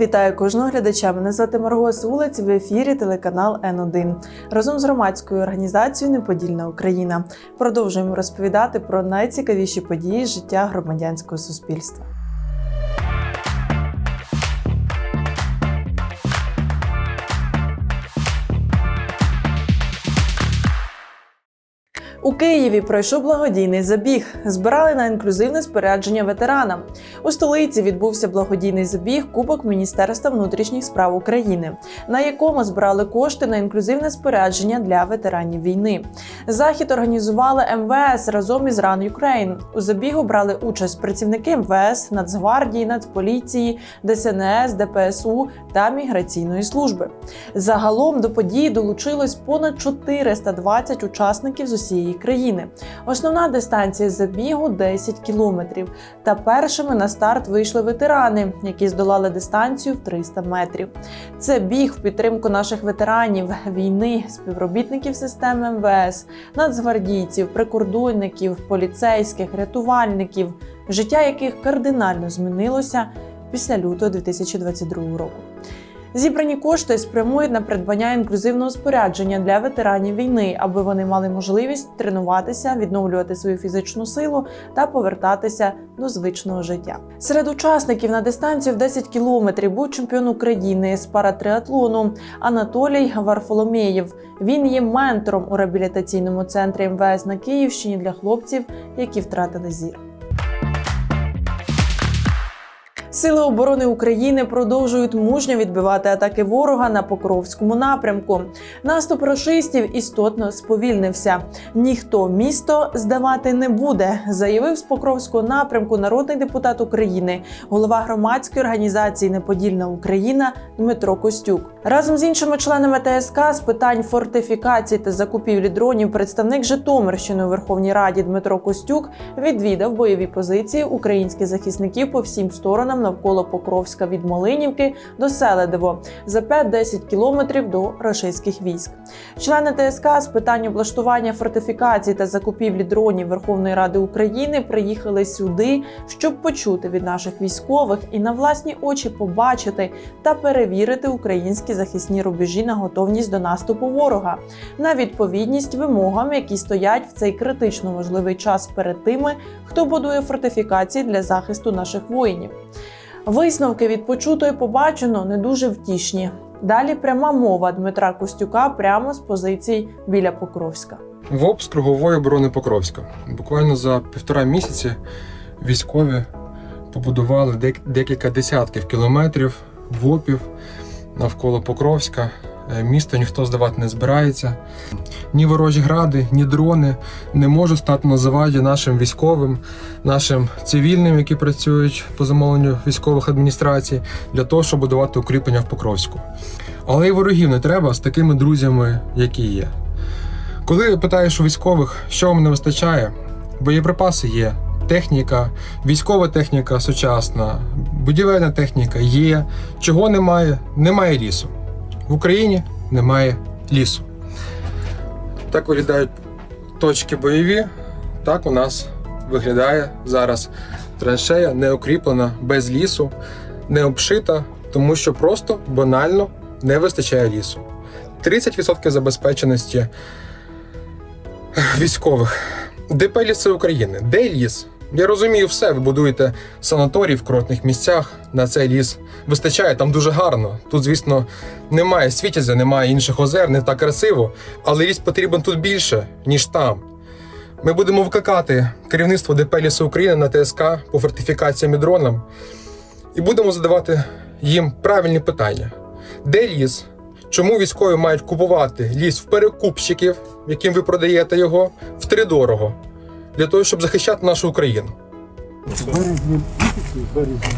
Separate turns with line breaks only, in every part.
Вітаю кожного глядача. Мене звати Марго Сулець в ефірі телеканал Н1 разом з громадською організацією Неподільна Україна. Продовжуємо розповідати про найцікавіші події життя громадянського суспільства. У Києві пройшов благодійний забіг. Збирали на інклюзивне спорядження ветеранам. У столиці відбувся благодійний забіг Кубок Міністерства внутрішніх справ України, на якому збирали кошти на інклюзивне спорядження для ветеранів війни. Захід організували МВС разом із Run Ukraine. У забігу брали участь працівники МВС, Нацгвардії, Нацполіції, ДСНС, ДПСУ та міграційної служби. Загалом до події долучилось понад 420 учасників з усієї країни. Основна дистанція забігу 10 кілометрів. Та першими на старт вийшли ветерани, які здолали дистанцію в 300 метрів. Це біг в підтримку наших ветеранів війни, співробітників системи МВС, нацгвардійців, прикордонників, поліцейських, рятувальників, життя яких кардинально змінилося після лютого 2022 року. Зібрані кошти спрямують на придбання інклюзивного спорядження для ветеранів війни, аби вони мали можливість тренуватися, відновлювати свою фізичну силу та повертатися до звичного життя. Серед учасників на дистанцію в 10 кілометрів був чемпіон України з паратриатлону Анатолій Варфоломєєв. Він є ментором у реабілітаційному центрі МВС на Київщині для хлопців, які втратили зір. Сили оборони України продовжують мужньо відбивати атаки ворога на Покровському напрямку. Наступ рашистів істотно сповільнився. Ніхто місто здавати не буде, заявив з Покровського напрямку народний депутат України, голова громадської організації Неподільна Україна Дмитро Костюк. Разом з іншими членами ТСК з питань фортифікації та закупівлі дронів представник Житомирщини у Верховній Раді Дмитро Костюк відвідав бойові позиції українських захисників по всім сторонам навколо Покровська від Малинівки до Селедево за 5-10 кілометрів до рашистських військ. Члени ТСК з питань облаштування фортифікацій та закупівлі дронів Верховної Ради України приїхали сюди, щоб почути від наших військових і на власні очі побачити та перевірити українські захисні рубежі на готовність до наступу ворога, на відповідність вимогам, які стоять в цей критично важливий час перед тими, хто будує фортифікації для захисту наших воїнів. Висновки від почутого і побачено не дуже втішні. Далі пряма мова Дмитра Костюка прямо з позицій біля Покровська.
ВОП з кругової оборони Покровська. Буквально за півтора місяці військові побудували дек- декілька десятків кілометрів ВОПів навколо Покровська. Е, Місто ніхто здавати не збирається. Ні ворожі гради, ні дрони не можуть стати на заваді нашим військовим, нашим цивільним, які працюють по замовленню військових адміністрацій, для того, щоб будувати укріплення в Покровську. Але і ворогів не треба з такими друзями, які є. Коли питаєш у військових, що вам не вистачає, боєприпаси є, техніка, військова техніка сучасна, будівельна техніка є. Чого немає? Немає лісу. В Україні немає лісу. Так виглядають точки бойові. Так у нас виглядає зараз траншея не укріплена без лісу, не обшита, тому що просто банально не вистачає лісу. 30% забезпеченості військових. ДП ліси України. Де ліс? Я розумію все. Ви будуєте санаторій в кротних місцях. На цей ліс вистачає там дуже гарно. Тут, звісно, немає світязя, немає інших озер, не так красиво, але ліс потрібен тут більше, ніж там. Ми будемо вкликати керівництво ДП Ліси України на ТСК по фортифікаціям і дронам і будемо задавати їм правильні питання: де ліс? Чому військові мають купувати ліс в перекупщиків, яким ви продаєте його, втридорого, для того, щоб захищати нашу Україну?
В березні березні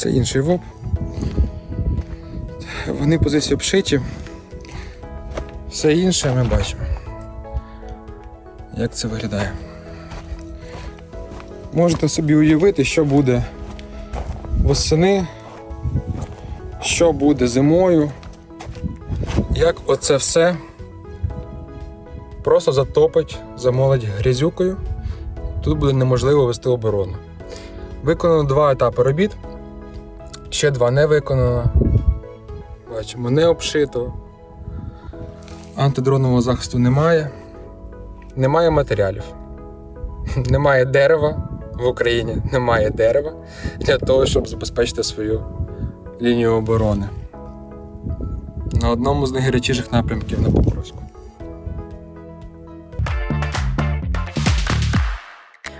Це інший ВОП. Вони позиції обшиті. Все інше ми бачимо. Як це виглядає. Можете собі уявити, що буде восени, що буде зимою, як оце все просто затопить, замолить грязюкою. Тут буде неможливо вести оборону. Виконано два етапи робіт, ще два не виконано. Бачимо, не обшито. Антидронового захисту немає. Немає матеріалів. Немає дерева в Україні, немає дерева для того, щоб забезпечити свою лінію оборони. На одному з найгарячіших напрямків на Покровську.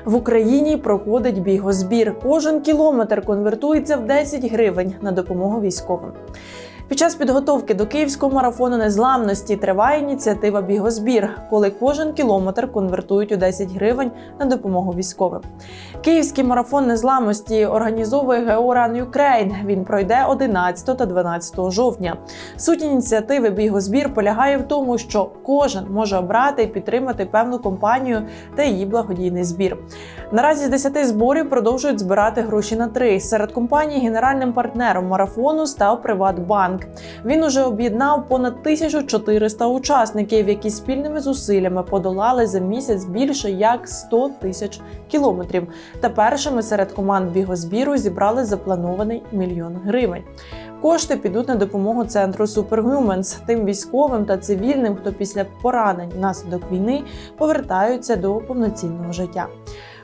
В Україні проходить бігозбір. Кожен кілометр конвертується в 10 гривень на допомогу військовим. Під час підготовки до київського марафону незламності триває ініціатива Бігозбір, коли кожен кілометр конвертують у 10 гривень на допомогу військовим. Київський марафон незламності організовує Run Ukraine. Він пройде 11 та 12 жовтня. Суть ініціативи Бігозбір полягає в тому, що кожен може обрати і підтримати певну компанію та її благодійний збір. Наразі з 10 зборів продовжують збирати гроші на три. Серед компаній генеральним партнером марафону став Приватбанк. Він уже об'єднав понад 1400 учасників, які спільними зусиллями подолали за місяць більше як 100 тисяч кілометрів. Та першими серед команд бігозбіру зібрали запланований мільйон гривень. Кошти підуть на допомогу центру Superhumans, тим військовим та цивільним, хто після поранень внаслідок війни повертаються до повноцінного життя.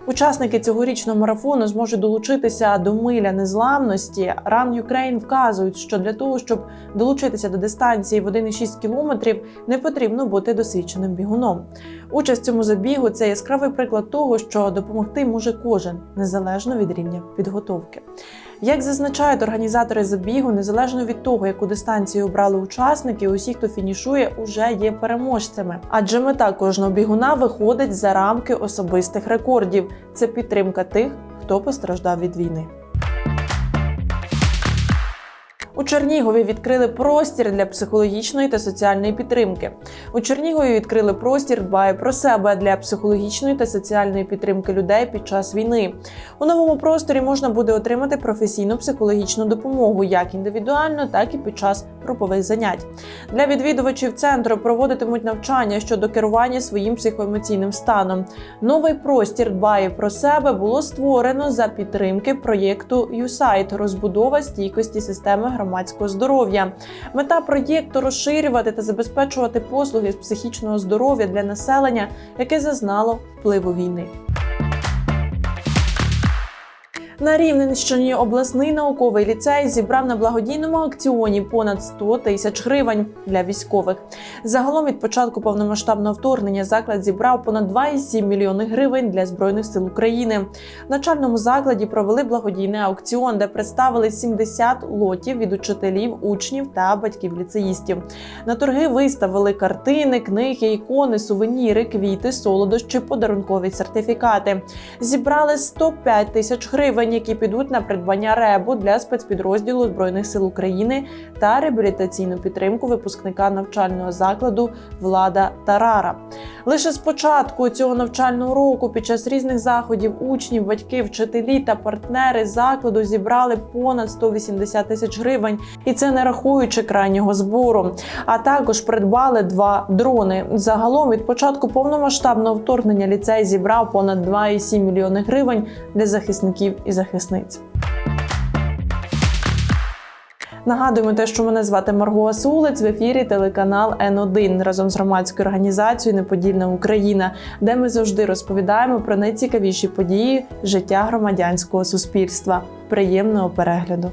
Учасники цьогорічного марафону зможуть долучитися до миля незламності. Run Ukraine вказують, що для того, щоб долучитися до дистанції в 1,6 кілометрів, не потрібно бути досвідченим бігуном. Участь цьому забігу це яскравий приклад того, що допомогти може кожен незалежно від рівня підготовки. Як зазначають організатори забігу, незалежно від того, яку дистанцію обрали учасники, усі, хто фінішує, уже є переможцями. Адже мета кожного бігуна виходить за рамки особистих рекордів. Це підтримка тих, хто постраждав від війни. У Чернігові відкрили простір для психологічної та соціальної підтримки. У Чернігові відкрили простір дбає про себе для психологічної та соціальної підтримки людей під час війни. У новому просторі можна буде отримати професійну психологічну допомогу як індивідуально, так і під час групових занять. Для відвідувачів центру проводитимуть навчання щодо керування своїм психоемоційним станом. Новий простір дбає про себе було створено за підтримки проєкту «Юсайт» – розбудова стійкості системи громадського здоров'я. Мета проєкту розширювати та забезпечувати послуги з психічного здоров'я для населення, яке зазнало впливу війни. На Рівненщині обласний науковий ліцей зібрав на благодійному аукціоні понад 100 тисяч гривень для військових. Загалом від початку повномасштабного вторгнення заклад зібрав понад 2,7 мільйони гривень для збройних сил України. В начальному закладі провели благодійний аукціон, де представили 70 лотів від учителів, учнів та батьків ліцеїстів. На торги виставили картини, книги, ікони, сувеніри, квіти, солодощі, подарункові сертифікати. Зібрали 105 тисяч гривень, які підуть на придбання ребу для спецпідрозділу збройних сил України та реабілітаційну підтримку випускника навчального закладу Влада Тарара. Лише з початку цього навчального року, під час різних заходів, учні, батьки, вчителі та партнери закладу зібрали понад 180 тисяч гривень, і це не рахуючи крайнього збору. А також придбали два дрони. Загалом від початку повномасштабного вторгнення ліцей зібрав понад 2,7 мільйони гривень для захисників і захисниць. Нагадуємо те, що мене звати Марго Асулець в ефірі телеканал Н1 разом з громадською організацією Неподільна Україна, де ми завжди розповідаємо про найцікавіші події життя громадянського суспільства. Приємного перегляду!